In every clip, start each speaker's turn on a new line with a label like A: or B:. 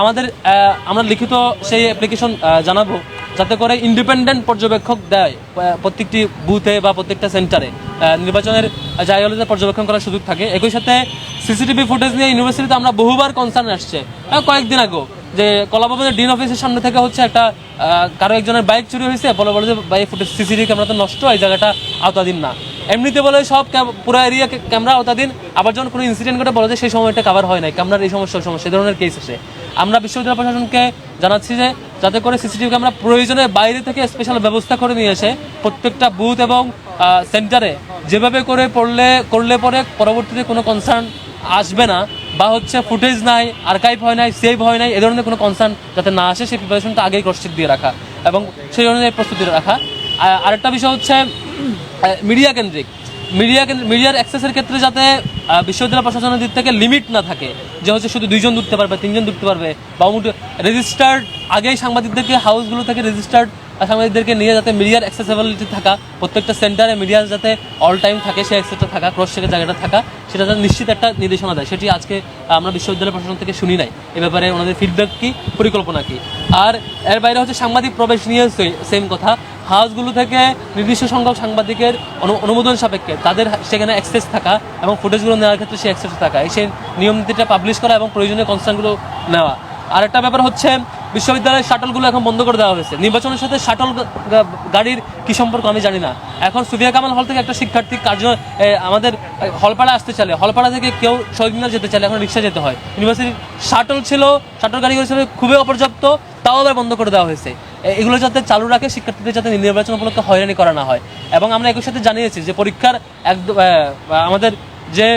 A: আমাদের আমরা লিখিত সেই অ্যাপ্লিকেশন জানাব যাতে করে ইন্ডিপেন্ডেন্ট পর্যবেক্ষক দেয় প্রত্যেকটি বুথে বা প্রত্যেকটা সেন্টারে নির্বাচনের জায়গাগুলোতে পর্যবেক্ষণ করার সুযোগ থাকে। একই সাথে সিসিটিভি ফুটেজ নিয়ে ইউনিভার্সিটিতে আমরা বহুবার কনসার্ন আসছে। কয়েকদিন আগেও যে কলাভবনের ডিন অফিসের সামনে থেকে হচ্ছে একটা কারও একজনের বাইক চুরি হয়েছে, বলে বলে যে বাই ফুটেজ সিসিটিভি ক্যামেরা তো নষ্ট, এই জায়গাটা আওতাধীন না। এমনিতে বলে সব পুরো এরিয়া ক্যামেরা আওতাধীন আবার যখন কোনো ইনসিডেন্ট ঘটে, বলে যে সেই সময়টা কভার হয় নাই। ক্যামেরার এই সমস্যা সমস্যা, এই ধরনের কেস আসে। আমরা বিশ্ববিদ্যালয় প্রশাসনকে জানাচ্ছি যে, যাতে করে সিসিটিভি ক্যামেরা প্রয়োজনে বাইরে থেকে স্পেশাল ব্যবস্থা করে নিয়ে এসে প্রত্যেকটা বুথ এবং সেন্টারে যেভাবে করে পড়লে, করলে পরে পরবর্তীতে কোনো কনসার্ন আসবে না, বা হচ্ছে ফুটেজ নাই আর্কাইভ হয় নাই সেভ হয় নাই, এ ধরনের কোনো কনসার্ন যাতে না আসে, সেই প্রিপারেশনটা আগেই ক্রসচেক দিয়ে রাখা এবং সেই অনুযায়ী প্রস্তুতি রাখা। আরেকটা বিষয় হচ্ছে মিডিয়া কেন্দ্রিক। মিডিয়া মিডিয়ার অ্যাক্সেসের ক্ষেত্রে যাতে বিশ্ববিদ্যালয় প্রশাসনের দিক থেকে লিমিট না থাকে, যে হচ্ছে শুধু দুইজন ঢুকতে পারবে, তিনজন ঢুকতে পারবে, বা রেজিস্টার্ড আগেই সাংবাদিকদেরকে হাউসগুলো থেকে রেজিস্টার্ড সাংবাদিকদেরকে নিয়ে যাতে মিডিয়ার অ্যাক্সেসিবিলিটি থাকা, প্রত্যেকটা সেন্টারে মিডিয়া যাতে অল টাইম থাকে, সেই অ্যাক্সেসটা থাকা ক্রস চেকের জায়গাটা থাকা, সেটা যাতে নিশ্চিত একটা নির্দেশনা দেয়। সেটি আজকে আমরা বিশ্ববিদ্যালয় প্রশাসন থেকে শুনি নাই। এ ব্যাপারে ওনাদের ফিডব্যাক কি, পরিকল্পনা কি? আর এর বাইরে হচ্ছে সাংবাদিক প্রবেশ নিয়ে সেম কথা। হাউসগুলো থেকে নির্দিষ্ট সংখ্যক সাংবাদিকের অনু- অনুমোদন সাপেক্ষে তাদের সেখানে অ্যাক্সেস থাকা এবং ফুটেজগুলো নেওয়ার ক্ষেত্রে সেই অ্যাক্সেস থাকা। এই সেই নিয়ম নীতিটা পাবলিশ করা এবং প্রয়োজনীয় কনসার্নগুলো নেওয়া। আর একটা ব্যাপার হচ্ছে, বিশ্ববিদ্যালয়ের শাটলগুলো এখন বন্ধ করে দেওয়া হয়েছে। নির্বাচনের সাথে শাটল গাড়ির কি সম্পর্ক আমি জানি না। এখন সুফিয়া কামাল হল থেকে একটা শিক্ষার্থী কার্য আমাদের হলপাড়া আসতে চাইলে, হলপাড়া থেকে কেউ শহীদ মিনার যেতে চলে এখন রিক্সা যেতে হয়। ইউনিভার্সিটির শাটল ছিল, শাটল গাড়িগুলো ছিল খুবই অপর্যাপ্ত, তাও আবার বন্ধ করে দেওয়া হয়েছে। এগুলো যাতে চালু রাখে, শিক্ষার্থীদের যাতে নির্বাচন উপলক্ষে হয়রানি করা না হয়। এবং আমরা একই সাথে জানিয়েছি যে পরীক্ষার একদম আমাদের যে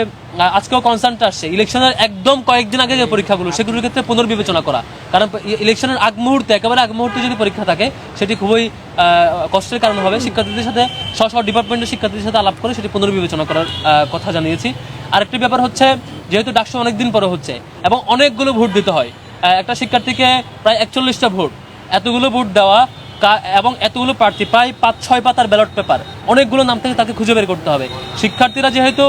A: আজকেও কনসার্নটা আসছে ইলেকশনের একদম কয়েকদিন আগে যে পরীক্ষাগুলো, সেগুলোর ক্ষেত্রে পুনর্বিবেচনা করা। কারণ ইলেকশনের আগ মুহূর্তে, একেবারে আগ মুহূর্তে যদি পরীক্ষা থাকে, সেটি খুবই কষ্টের কারণ হবে। শিক্ষার্থীদের সাথে স্ব স্ব ডিপার্টমেন্টের শিক্ষার্থীদের সাথে আলাপ করে সেটি পুনর্বিবেচনা করার কথা জানিয়েছি। আরেকটি ব্যাপার হচ্ছে, যেহেতু ডাকসু অনেকদিন পরে হচ্ছে, এবং অনেকগুলো ভোট দিতে হয় একটা শিক্ষার্থীকে প্রায় একচল্লিশটা ভোট এতগুলো ভোট দেওয়া এবং এতগুলো প্রার্থী, প্রায় পাঁচ, ছয় পাতার ব্যালট পেপার অনেকগুলো নাম থেকে তাকে খুঁজে বের করতে হবে। শিক্ষার্থীরা যেহেতু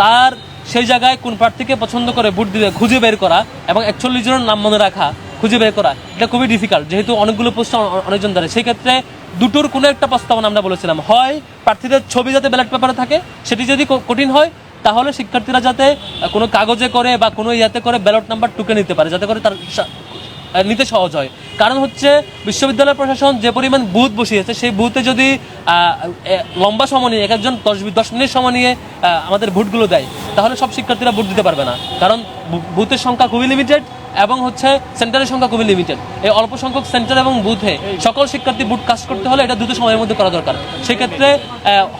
A: তার সেই জায়গায় কোন প্রার্থীকে পছন্দ করে ভোট দিবে, খুঁজে বের করা এবং একচল্লিশ জনের নাম মনে রাখা, খুঁজে বের করা, এটা খুবই ডিফিকাল্ট যেহেতু অনেকগুলো পোস্ট অনেকজন ধরে। সেই ক্ষেত্রে দুটোর কোনো একটা প্রস্তাবনা আমরা বলেছিলাম। হয় প্রার্থীদের ছবি যাতে ব্যালট পেপারে থাকে, সেটি যদি কঠিন হয়, তাহলে শিক্ষার্থীরা যাতে কোনো কাগজে করে বা কোনো ইয়াতে করে ব্যালট নাম্বার টুকে নিতে পারে, যাতে করে তার নিতে সহজ হয়। কারণ হচ্ছে বিশ্ববিদ্যালয় প্রশাসন যে পরিমাণ বুথ বসিয়েছে, সেই বুথে যদি লম্বা সময় নিয়ে, এক একজন দশ দশ মিনিট সময় নিয়ে আমাদের ভোটগুলো দেয়, তাহলে সব শিক্ষার্থীরা ভোট দিতে পারবে না। কারণ বুথের সংখ্যা খুবই লিমিটেড এবং হচ্ছে সেন্টারের সংখ্যা খুবই লিমিটেড এই অল্প সংখ্যক সেন্টার এবং বুথে সকল শিক্ষার্থী বুট কাজ করতে হলে এটা দ্রুত সময়ের মধ্যে করা দরকার। সেক্ষেত্রে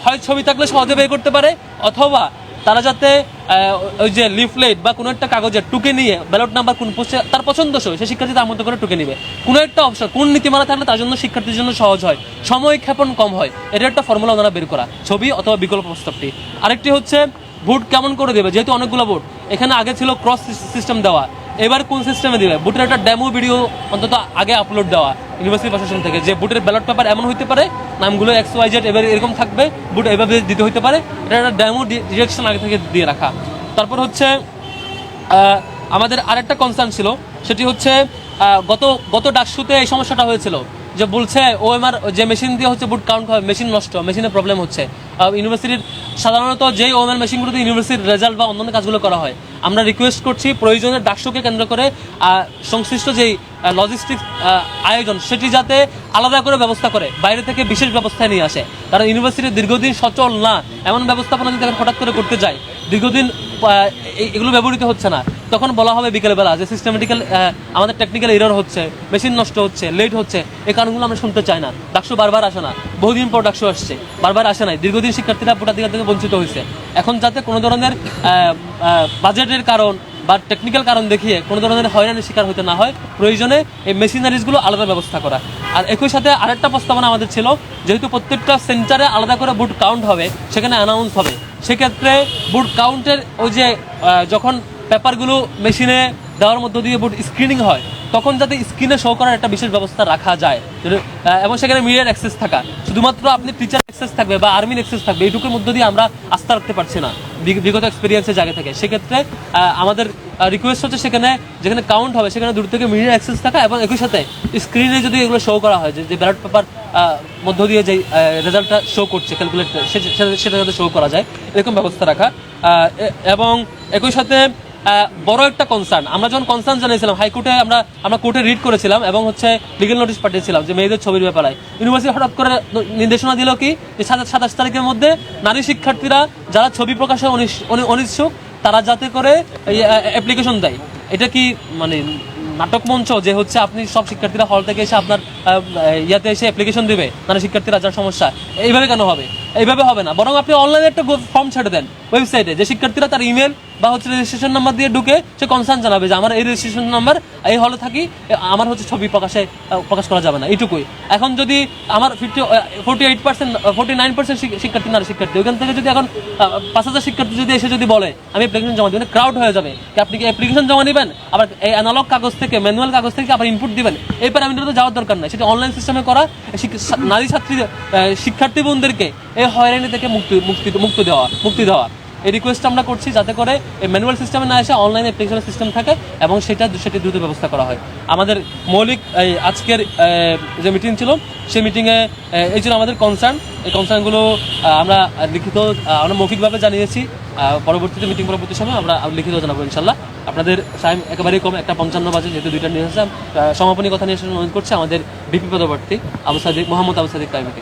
A: হয় ছবি থাকলে সহজে বের করতে পারে, অথবা তারা যাতে ওই যে লিফলেট বা কোনো একটা কাগজে টুকে নিয়ে ব্যালট নাম্বার কোন পোস্টে তার পছন্দসই, সে শিক্ষার্থী তার মতো করে টুকে নিবে। কোনো একটা অপশন কোন নীতিমালা থাকলে তার জন্য শিক্ষার্থীর জন্য সহজ হয়। সময় ক্ষেপণ কম হয়। এটা একটা ফর্মুলা ওনারা বের করা, ছবি অথবা বিকল্প প্রস্তাবটি। আরেকটি হচ্ছে, ভোট কেমন করে দেবে? যেহেতু অনেকগুলো ভোট, এখানে আগে ছিল ক্রস সিস্টেম দেওয়া। এবার কোন সিস্টেমে দিবে? বুটের একটা ডেমো ভিডিও অন্তত আগে আপলোড দেওয়া ইউনিভার্সিটি প্রশাসন থেকে। যে বুটের ব্যালট পেপার এমন হইতে পারে, নামগুলো এক্স ওয়াই জেড এবার এরকম থাকবে, বুট এভাবে দিতে হইতে পারে। এটা একটা ডেমো ডিরেকশন আগে থেকে দিয়ে রাখা। তারপর হচ্ছে আমাদের আরেকটা কনসার্ন ছিল, সেটি হচ্ছে গত গত ডাকসুতে এই সমস্যাটা হয়েছিল, যে বলছে ওএমআর যে মেশিন দিয়ে হচ্ছে বুট কাউন্ট মেশিন নষ্ট মেশিনের প্রবলেম হচ্ছে। ইউনিভার্সিটির সাধারণত যেই ওমেন মেশিনগুলোতে ইউনিভার্সিটির রেজাল্ট বা অন্যান্য কাজগুলো করা হয়, আমরা রিকোয়েস্ট করছি প্রয়োজনে ডাকসুকে কেন্দ্র করে সংশ্লিষ্ট যেই লজিস্টিক আয়োজন, সেটি যাতে আলাদা করে ব্যবস্থা করে, বাইরে থেকে বিশেষ ব্যবস্থায় নিয়ে আসে। কারণ ইউনিভার্সিটি দীর্ঘদিন সচল না, এমন ব্যবস্থাপনা যদি হঠাৎ করে করতে যায়, দীর্ঘদিন এগুলো ব্যবহৃত হচ্ছে না। তখন বলা হবে বিকেলবেলা যে সিস্টেমেটিক্যাল আমাদের টেকনিক্যাল এরর হচ্ছে মেশিন নষ্ট হচ্ছে লেট হচ্ছে, এই কারণগুলো আমরা শুনতে চাই না। ডাকসু বারবার আসে না। বহুদিন পর ডাকসু আসছে, বারবার আসে নাই। দীর্ঘদিন শিক্ষার্থীরা ভোটাধিকার থেকে বঞ্চিত হয়েছে। এখন যাতে কোনো ধরনের বাজেটের কারণ বা টেকনিক্যাল কারণ দেখিয়ে কোনো ধরনের হয়রানির শিকার হতে না হয়, প্রয়োজনে এই মেশিনারিজগুলো আলাদা ব্যবস্থা করা। আর একই সাথে আরেকটা প্রস্তাবনা আমাদের ছিল, যেহেতু প্রত্যেকটা সেন্টারে আলাদা করে বুট কাউন্ট হবে, সেখানে অ্যানাউন্স হবে। সেক্ষেত্রে বুট কাউন্টের ওই যে যখন পেপারগুলো মেশিনে দেওয়ার মধ্য দিয়ে বুট স্ক্রিনিং হয়, তখন যাতে স্ক্রিনে শো করার একটা বিশেষ ব্যবস্থা রাখা যায়। এবং সেখানে মিডিয়ার অ্যাক্সেস থাকা। শুধুমাত্র আপনি টিচার অ্যাক্সেস থাকবে বা আর্মির অ্যাক্সেস থাকবে, এইটুকুর মধ্য দিয়ে আমরা আস্থা রাখতে পারছি না বিগত এক্সপিরিয়েন্সের জায়গা থেকে। সেক্ষেত্রে আমাদের রিকোয়েস্ট হচ্ছে সেখানে, যেখানে কাউন্ট হবে, সেখানে দূর থেকে মিডিয়ার অ্যাক্সেস থাকা এবং একই সাথে স্ক্রিনে যদি এগুলো শো করা হয়, যে ব্যালট পেপার মধ্য দিয়ে যে রেজাল্টটা শো করছে ক্যালকুলেট সেটা যাতে শো করা যায়, এরকম ব্যবস্থা রাখা। এবং একই সাথে বড় একটা কনসার্ন আমরা যখন কনসার্ন জানিয়েছিলাম, হাইকোর্টে আমরা আমরা কোর্টে রিড করেছিলাম এবং হচ্ছে লিগেল নোটিশ পাঠিয়েছিলাম যে মেয়েদের ছবির ব্যাপারে। ইউনিভার্সিটি হঠাৎ করে নির্দেশনা দিল কি, যে সাতাশ সাতাশ তারিখের মধ্যে নারী শিক্ষার্থীরা যারা ছবি প্রকাশে অনিচ্ছুক, তারা যাতে করে অ্যাপ্লিকেশন দেয়। এটা কি মানে নাটক মঞ্চ যে হচ্ছে আপনি সব শিক্ষার্থীরা হল থেকে এসে আপনার ইয়াতে এসে অ্যাপ্লিকেশন দিবে নানা শিক্ষার্থীরা যার সমস্যা? এইভাবে কেন হবে? এইভাবে হবে না। বরং আপনি অনলাইনে একটা ফর্ম ছেড়ে দেন ওয়েবসাইটে যে শিক্ষার্থীরা তার ইমেল বা হচ্ছে রেজিস্ট্রেশন নাম্বার দিয়ে ঢুকে সে কনসার্ন জানাবে যে, আমার এই রেজিস্ট্রেশন নাম্বার এই হলে থাকি, আমার হচ্ছে ছবি প্রকাশে প্রকাশ করা যাবে না। এইটুকুই। এখন যদি আমার fifty forty eight percent forty nine percent শিক্ষার্থী নারী শিক্ষার্থী, ওইখান থেকে যদি এখন পাঁচ হাজার শিক্ষার্থী যদি এসে যদি বলে, আমি অ্যাপ্লিকেশন জমা দিবেন ক্রাউড হয়ে যাবে কি আপনি কি অ্যাপ্লিকেশন জমা নেবেন? আবার এই অ্যানালগ কাগজ থেকে ম্যানুয়াল কাগজ থেকে আবার ইনপুট দিবেন। এই প্যারামিটার তো যাওয়ার দরকার নাই। সেটা অনলাইন সিস্টেমে করা নারী ছাত্রী শিক্ষার্থী বোনদেরকে এই হয়রানি থেকে মুক্তি মুক্তি মুক্তি দেওয়া মুক্তি দেওয়া। এই রিকোয়েস্ট আমরা করছি যাতে করে এই ম্যানুয়াল সিস্টেমে না এসে অনলাইন অ্যাপ্লিকেশন সিস্টেম থাকে এবং সেটা সেটি দ্রুত ব্যবস্থা করা হয়। আমাদের মৌলিক এই আজকের যে মিটিং ছিল সেই মিটিংয়ে এই ছিল আমাদের কনসার্ন এই কনসার্নগুলো আমরা লিখিত আমরা মৌখিকভাবে জানিয়েছি। পরবর্তীতে মিটিং পরবর্তী সময় আমরা লিখিত জানাব ইনশাল্লাহ আপনাদের টাইম একেবারেই কম একটা পঞ্চান্ন বাজে যেহেতু দুইটা নিয়ে আহ, সমাপনী কথা নিয়ে অনুরোধ করছে আমাদের বিপি পদপ্রার্থী আবু সাদিক মোহাম্মদ আবু সাদিক প্রাইভেটি